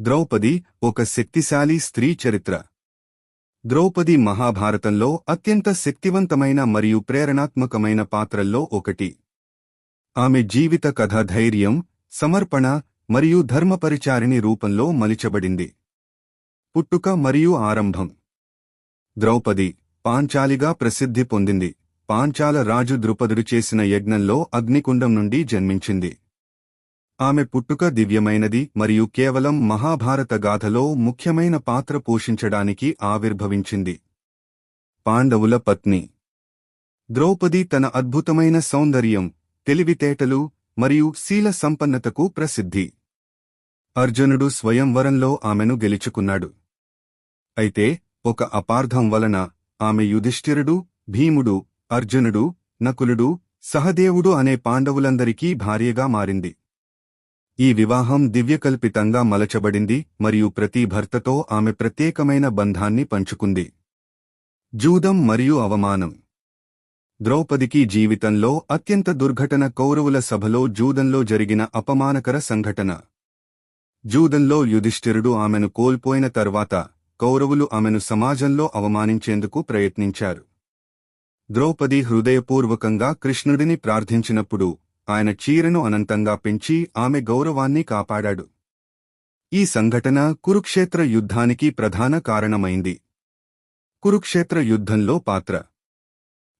ద్రౌపది ఒక శక్తిశాలి స్త్రీ చరిత్ర. ద్రౌపది మహాభారతంలో అత్యంత శక్తివంతమైన మరియు ప్రేరణాత్మకమైన పాత్రల్లో ఒకటి. ఆమె జీవిత కథ ధైర్యం సమర్పణ మరియు ధర్మపరిచారిణి రూపంలో మలిచబడింది. పుట్టుక మరియు ఆరంభం. ద్రౌపది పాంచాలిగా ప్రసిద్ధి పొందింది. పాంచాల రాజు ద్రుపదుడు చేసిన యజ్ఞంలో అగ్నికుండం నుండి జన్మించింది. ఆమె పుట్టుక దివ్యమైనది మరియు కేవలం మహాభారత గాథలో ముఖ్యమైన పాత్ర పోషించడానికి ఆవిర్భవించింది. పాండవుల పత్ని. ద్రౌపది తన అద్భుతమైన సౌందర్యం తెలివితేటలు మరియు శీల సంపన్నతకు ప్రసిద్ధి. అర్జునుడు స్వయంవరంలో ఆమెను గెలుచుకున్నాడు. అయితే ఒక అపార్థం వలన ఆమె యుధిష్ఠిరుడు భీముడు అర్జునుడు నకులుడు సహదేవుడు అనే పాండవులందరికీ భార్యగా మారింది. ఈ వివాహం దివ్యకల్పితంగా మలచబడింది మరియు ప్రతి భర్తతో ఆమె ప్రత్యేకమైన బంధాన్ని పంచుకుంది. జూదం మరియు అవమానం. ద్రౌపదికి జీవితంలో అత్యంత దుర్ఘటన కౌరవుల సభలో జూదంలో జరిగిన అపమానకర సంఘటన. జూదంలో యుధిష్ఠిరుడు ఆమెను కోల్పోయిన తర్వాత కౌరవులు ఆమెను సమాజంలో అవమానించేందుకు ప్రయత్నించారు. ద్రౌపది హృదయపూర్వకంగా కృష్ణుడిని ప్రార్థించినప్పుడు ఆయన చీరను అనంతంగా పెంచి ఆమె గౌరవాన్ని కాపాడాడు. ఈ సంఘటన కురుక్షేత్ర యుద్ధానికి ప్రధాన కారణమైంది. కురుక్షేత్ర యుద్ధంలో పాత్ర.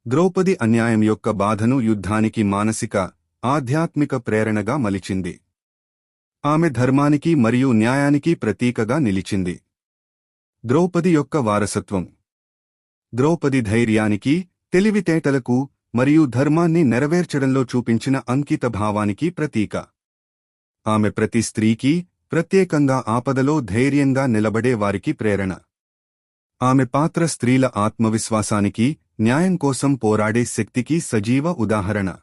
ద్రౌపది అన్యాయం యొక్క బాధను యుద్ధానికి మానసిక ఆధ్యాత్మిక ప్రేరణగా మలిచింది. ఆమె ధర్మానికి మరియు న్యాయానికి ప్రతీకగా నిలిచింది. ద్రౌపది యొక్క వారసత్వం. ద్రౌపది ధైర్యానికి తెలివితేటలకు మరియు ధర్మాన్ని నెరవేర్చడంలో చూపించిన అంకిత భావానికి ప్రతీక. ఆమె ప్రతి స్త్రీకి ప్రత్యేకంగా ఆపదలో ధైర్యంగా నిలబడే వారికి ప్రేరణ. ఆమె పాత్ర స్త్రీల ఆత్మవిశ్వాసానికి న్యాయం కోసం పోరాడే శక్తికి సజీవ ఉదాహరణ.